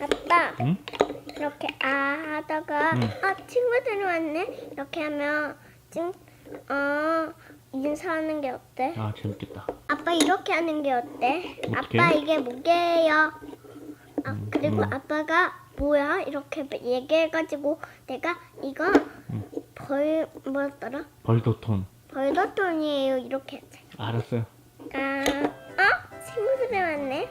아빠 응? 이렇게 아 하다가 응. 아 친구들이 왔네 이렇게 하면 찡어 인사하는 게 어때? 아 재밌겠다. 아빠 이렇게 하는 게 어때? 어떻게? 아빠 이게 뭐게요? 아, 음, 그리고 음. 아빠가 뭐야 이렇게 얘기해가지고 내가 이거 음. 벌 뭐였더라? 벌더톤. 벌더톤이에요 이렇게. 알았어요. 아, 어? 친구들이 왔네.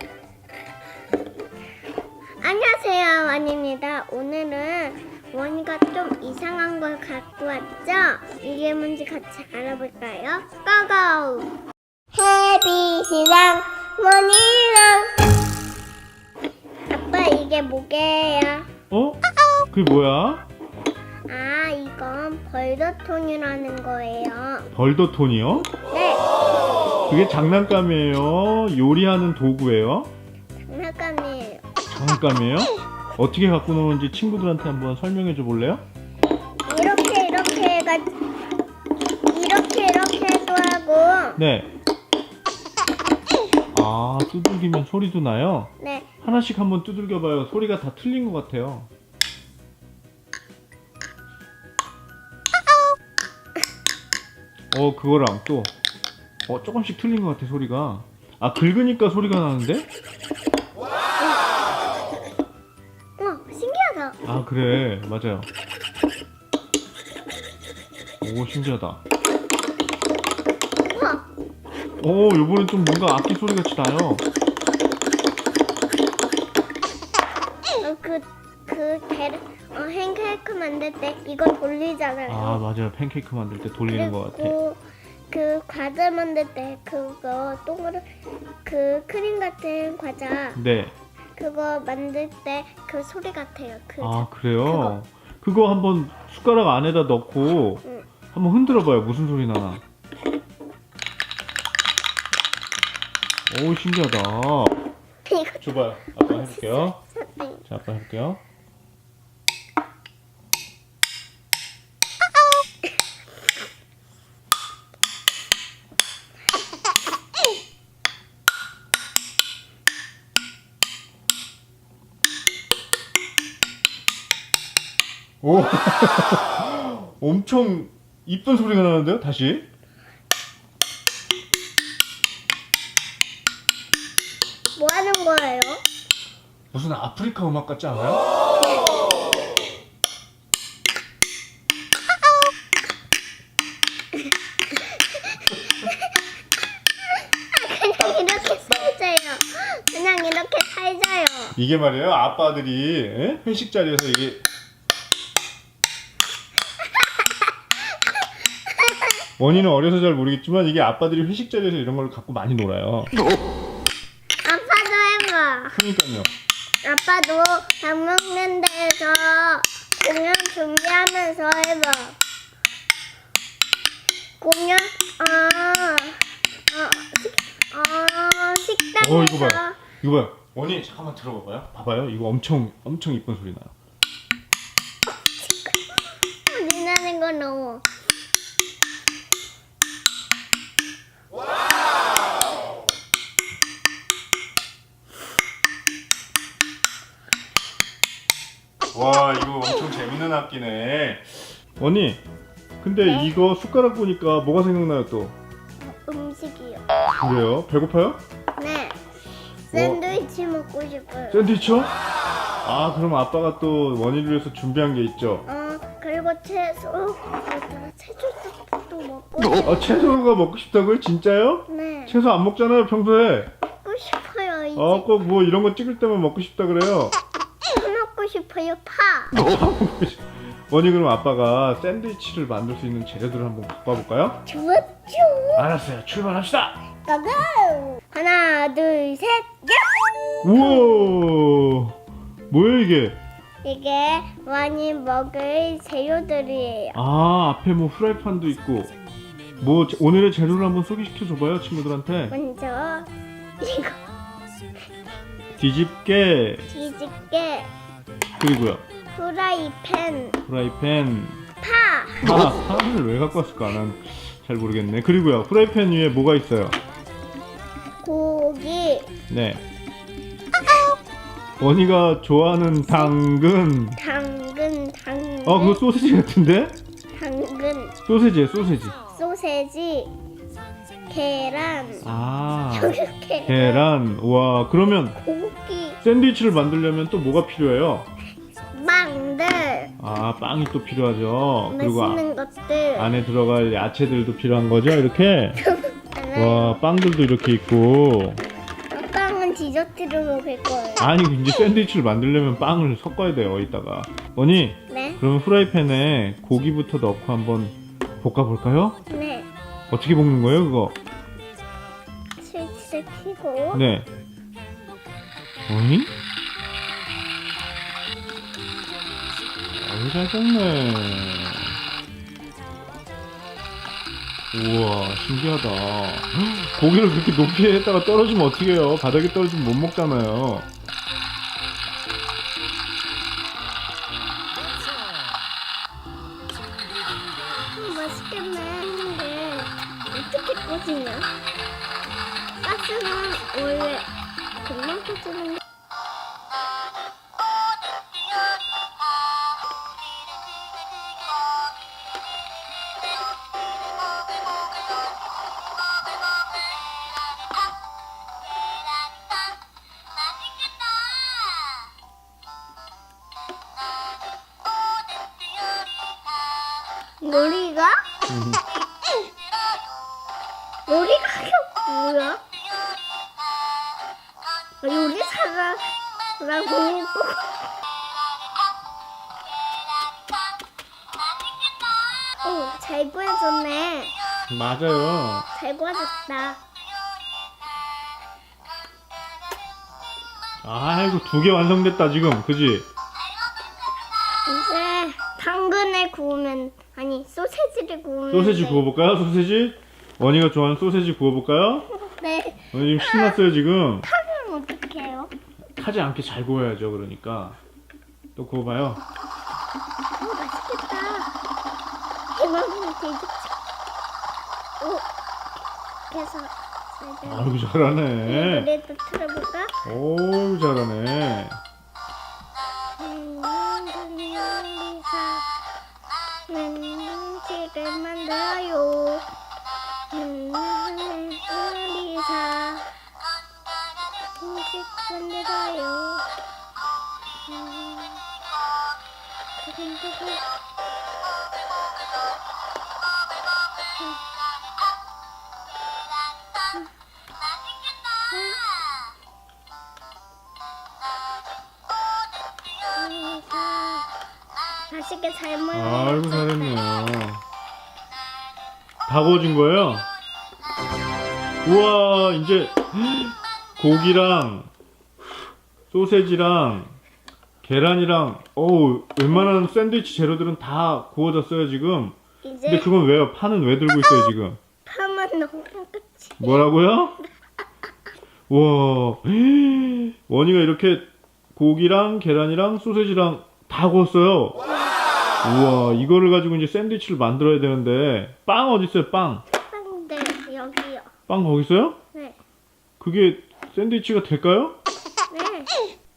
안녕하세요, 원입니다. 오늘은 원이가 좀 이상한 걸 갖고 왔죠? 이게 뭔지 같이 알아볼까요? 고고! 해비시랑 원이랑 아빠 이게 뭐게요? 어? 그게 뭐야? 아, 이건 벌더톤이라는 거예요. 벌더톤이요? 네, 그게 장난감이에요? 요리하는 도구예요? 장난감이에요. 장난감이에요? 어떻게 갖고 노는지 친구들한테 한번 설명해 줘 볼래요? 이렇게 이렇게 해가지고 이렇게 이렇게 해도 하고 네. 아, 두들기면 소리도 나요? 네 하나씩 한번 두들겨 봐요. 소리가 다 틀린 것 같아요. 어, 그거랑 또, 어, 조금씩 틀린 것 같아, 소리가. 아, 긁으니까 소리가 나는데? 아, 그래. 맞아요. 오, 신기하다. 우와, 오, 요번엔 좀 뭔가 악기 소리 같이 나요. 어, 그, 그, 게, 어, 햄케이크 만들 때 이거 돌리잖아요. 아, 맞아요. 팬케이크 만들 때 돌리는 것 같아. 그리고 그 과자 만들 때 그거 동그란 그 크림 같은 과자 네. 그거 만들 때 그 소리 같아요. 그 아, 그래요? 그거 한번 숟가락 안에다 넣고 응. 한번 흔들어 봐요. 무슨 소리 나나. 오, 신기하다. 이거 줘봐요. 아빠 해볼게요. 자, 아빠 해볼게요. 오, 엄청 이쁜 소리가 나는데요? 다시. 뭐 하는 거예요? 무슨 아프리카 음악 같지 않아요? 그냥 이렇게 살자요. 그냥 이렇게 살자요. 이게 말이에요. 아빠들이 에? 회식 자리에서 이게 원인은 어려서 잘 모르겠지만 이게 아빠들이 회식 자리에서 이런 걸 갖고 많이 놀아요. 아빠도 해봐. 그러니까요. 아빠도 밥 먹는 데에서 공연 준비하면서 해봐. 공연, 아, 어, 식, 어, 식당에서 어 이거 봐요. 이거 봐요. 원인 잠깐만 들어봐봐요. 봐봐요. 이거 엄청 엄청 이쁜 소리 나요. 소리 나는 거 너무. 와 이거 엄청 재밌는 악기네. 원이 근데 네? 이거 숟가락 보니까 뭐가 생각나요 또? 음식이요. 그래요? 배고파요? 네. 샌드위치 먹고 싶어요. 샌드위치요? 아 그럼 아빠가 또 원희를 위해서 준비한 게 있죠. 어, 그리고 채소, 뭐더라, 채소도 먹고 싶아 채소가 먹고 싶다고요? 진짜요? 네. 채소 안 먹잖아요 평소에. 먹고 싶어요, 이제. 아 꼭 뭐 이런 거 찍을 때만 먹고 싶다 그래요. 싶어요, 파. 원희 그럼 아빠가 샌드위치를 만들 수 있는 재료들을 한번 갖고 와볼까요? 좋았죠. 알았어요. 출발합시다. 고고! 하나, 둘, 셋, 야! 우와 뭐야 이게? 이게 많이 먹을 재료들이에요. 아 앞에 뭐 프라이팬도 있고 뭐 제- 오늘의 재료를 한번 소개시켜 줘봐요 친구들한테 먼저 이거 뒤집개 뒤집개, 그리고요 프라이팬, 프라이팬. 파, 아 파를 왜 갖고 왔을까? 난 잘 모르겠네. 그리고요 프라이팬 위에 뭐가 있어요? 고기, 네. 원이가 좋아하는 당근. 당근, 당근, 아 그거 소세지 같은데? 당근, 소세지야 소세지. 소세지, 계란, 아. 계란. 와 그러면 샌드위치를 만들려면 또 뭐가 필요해요? 빵들, 아 빵이 또 필요하죠. 그리고 아, 맛있는 것들. 안에 들어갈 야채들도 필요한 거죠 이렇게. 와 빵들도 이렇게 있고. 빵은 디저트로 먹을 거예요. 아니 이제 샌드위치를 만들려면 빵을 섞어야 돼요 이따가. 원이 네, 그러면 프라이팬에 고기부터 넣고 한번 볶아볼까요? 네. 어떻게 볶는 거예요 그거? 스위치를 켜고 네. 어이? 아유 잘 볶네. 우와 신기하다. 헉, 고기를 그렇게 높이 했다가 떨어지면 어떻게 해요? 바닥에 떨어지면 못 먹잖아요. 음, 맛있겠네 했는데 어떻게 꺼지냐? 가스는 원래 금방 꺼지는 잘 구해줬네. 맞아요. 잘 구해줬다. 아이고 두 개 완성됐다 지금, 그지? 이제 당근을 구우면 아니 소세지를 구우면 소세지 돼. 구워볼까요? 소세지? 원이가 좋아하는 소세지 구워볼까요? 네. 원이 지금 신났어요 지금. 타면 어떻게 해요? 타지 않게 잘 구워야죠 그러니까. 또 구워봐요. 오, 맛있겠다. 이만큼 되겠지. 오, 그래서 아이고 잘하네. 노래도 틀어볼까? 오 잘하네. 음식을 만들어요. 요리사 음식 만들어요. 음, 요리사 맛있게 잘 먹어. 아이고 잘했네요. 다 구워진 거예요? 우와 이제 고기랑 소세지랑 계란이랑 어우 웬만한 샌드위치 재료들은 다 구워졌어요 지금. 근데 이제 그건 왜요? 파는 왜 들고 있어요 지금? 파만 넣으면 끝이. 뭐라고요? 와 원이가 이렇게 고기랑 계란이랑 소세지랑 다 구웠어요. 우와 이거를 가지고 이제 샌드위치를 만들어야 되는데 빵 어디 있어요? 빵. 네, 여기요. 빵 거기 있어요? 네. 그게 샌드위치가 될까요? 네.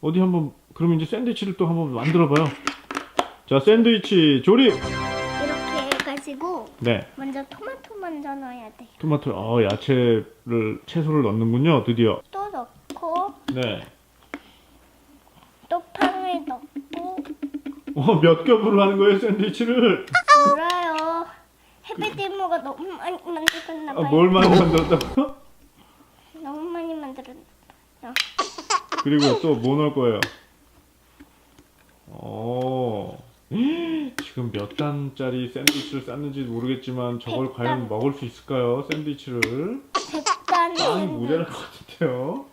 어디 한번 그럼 이제 샌드위치를 또 한번 만들어봐요. 자 샌드위치 조립. 이렇게 해가지고 네 먼저 토마토 먼저 넣어야 돼. 토마토 어 야채를 채소를 넣는군요 드디어. 또 넣고 네. 또 빵을 넣고 어, 몇 겹으로 하는 거예요 샌드위치를? 몰라요. 해피디모가 너무 많이 만들었나 아, 봐요. 뭘 많이 만들었다고요? 너무 많이 만들었나. 그리고 또 뭐 넣을 거예요? 어. 지금 몇 단짜리 샌드위치를 쌌는지 모르겠지만 저걸 백 과연 단. 먹을 수 있을까요? 샌드위치를? 빵이 모자랄 것 같은데요.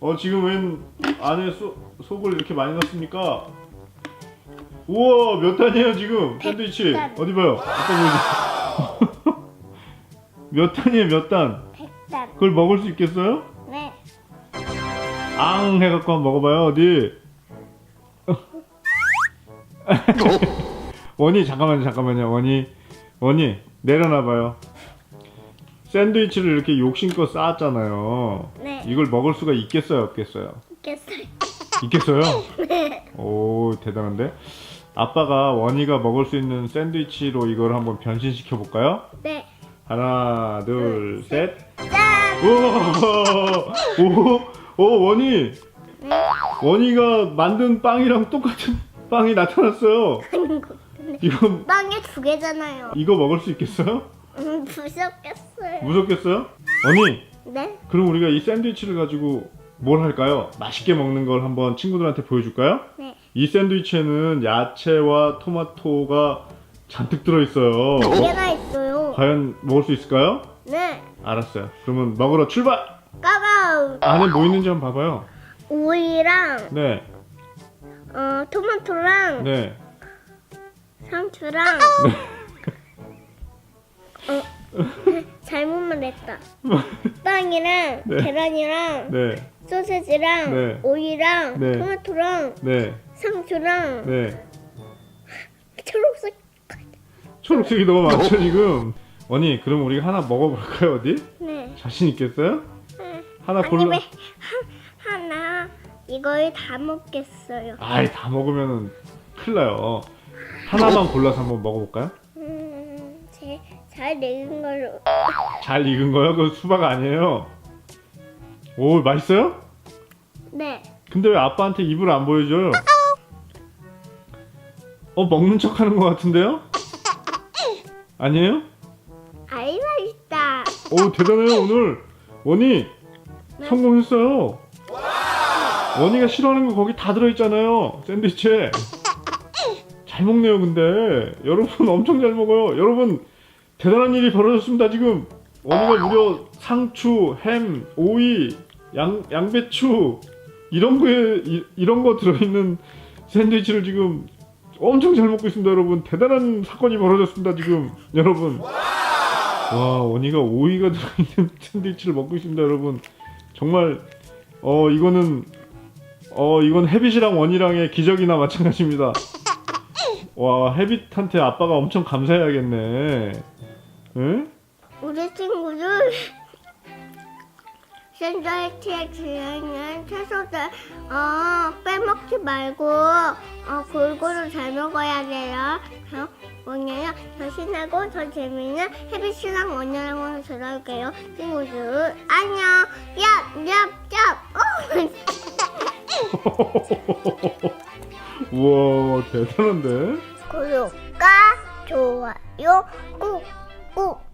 어 지금 웬 안에 소, 속을 이렇게 많이 넣습니까? 우와 몇 단이에요 지금 샌드위치 단. 어디 봐요 아까 보여줘 몇 단이에요 몇 단? 백단. 그걸 먹을 수 있겠어요? 네. 앙 해갖고 한번 먹어봐요 어디 원이 잠깐만요 잠깐만요 원이 원이 내려놔봐요 샌드위치를 이렇게 욕심껏 쌓았잖아요 네. 이걸 먹을 수가 있겠어요 없겠어요 있겠어요. 있겠어요? 네. 오 대단한데 아빠가 원이가 먹을 수 있는 샌드위치로 이걸 한번 변신시켜 볼까요? 네. 하나 둘 셋 짠! 오, 오 원이 네. 원이가 만든 빵이랑 똑같은 빵이 나타났어요 이거 빵이 두 개잖아요. 이거 먹을 수 있겠어요? 음, 무섭겠어요. 무섭겠어요? 원이 네? 그럼 우리가 이 샌드위치를 가지고 뭘 할까요? 맛있게 먹는 걸 한번 친구들한테 보여줄까요? 네. 이 샌드위치에는 야채와 토마토가 잔뜩 들어있어요. 두 개나 있어요. 과연 먹을 수 있을까요? 네. 알았어요. 그러면 먹으러 출발! 까바우. 안에 뭐 있는지 한번 봐봐요. 오이랑 네, 어, 토마토랑 네. 상추랑 어, 잘못 말했다. 빵이랑 네. 계란이랑 네, 소세지랑 네. 오이랑 네. 토마토랑 네, 상추랑 네. 초록색 초록색이 너무 많죠, 지금? 원이, 그럼 우리가 하나 먹어볼까요, 어디? 네. 자신 있겠어요? 네. 하나 아니 골라. 왜 하, 하나 이걸 다 먹겠어요. 아이, 다 먹으면 큰일 나요. 하나만 골라서 한번 먹어볼까요? 음, 제, 잘 익은 걸로. 잘 익은 거요? 그 수박 아니에요? 오, 맛있어요? 네. 근데 왜 아빠한테 입을 안 보여줘요? 어, 먹는 척 하는 것 같은데요? 아니에요? 아이 맛있다. 오, 대단해요, 오늘. 원이, 성공했어요. 원이가 싫어하는 거 거기 다 들어있잖아요. 샌드위치에. 잘 먹네요, 근데. 여러분 엄청 잘 먹어요. 여러분, 대단한 일이 벌어졌습니다, 지금. 원이가 무려 상추, 햄, 오이, 양, 양배추, 이런 거에, 이, 이런 거 들어있는 샌드위치를 지금 엄청 잘 먹고 있습니다, 여러분. 대단한 사건이 벌어졌습니다, 지금. 여러분. 와, 원이가 오이가 들어있는 샌드위치를 먹고 있습니다, 여러분. 정말, 어, 이거는, 어, 이건 해빗이랑 원이랑의 기적이나 마찬가지입니다. 와, 해빗한테 아빠가 엄청 감사해야겠네. 응? 우리 친구들 샌드위치의 주인은 채소들 어, 빼먹지 말고 어, 골고루 잘 먹어야 돼요. 어, 뭐냐요? 더 신나고 더 재밌는 해비씨랑 원녀랑으로 돌아올게요. 친구들 안녕. 얍, 얍, 얍. 어. 우와, 대단한데? 구독과 좋아요 꾹꾹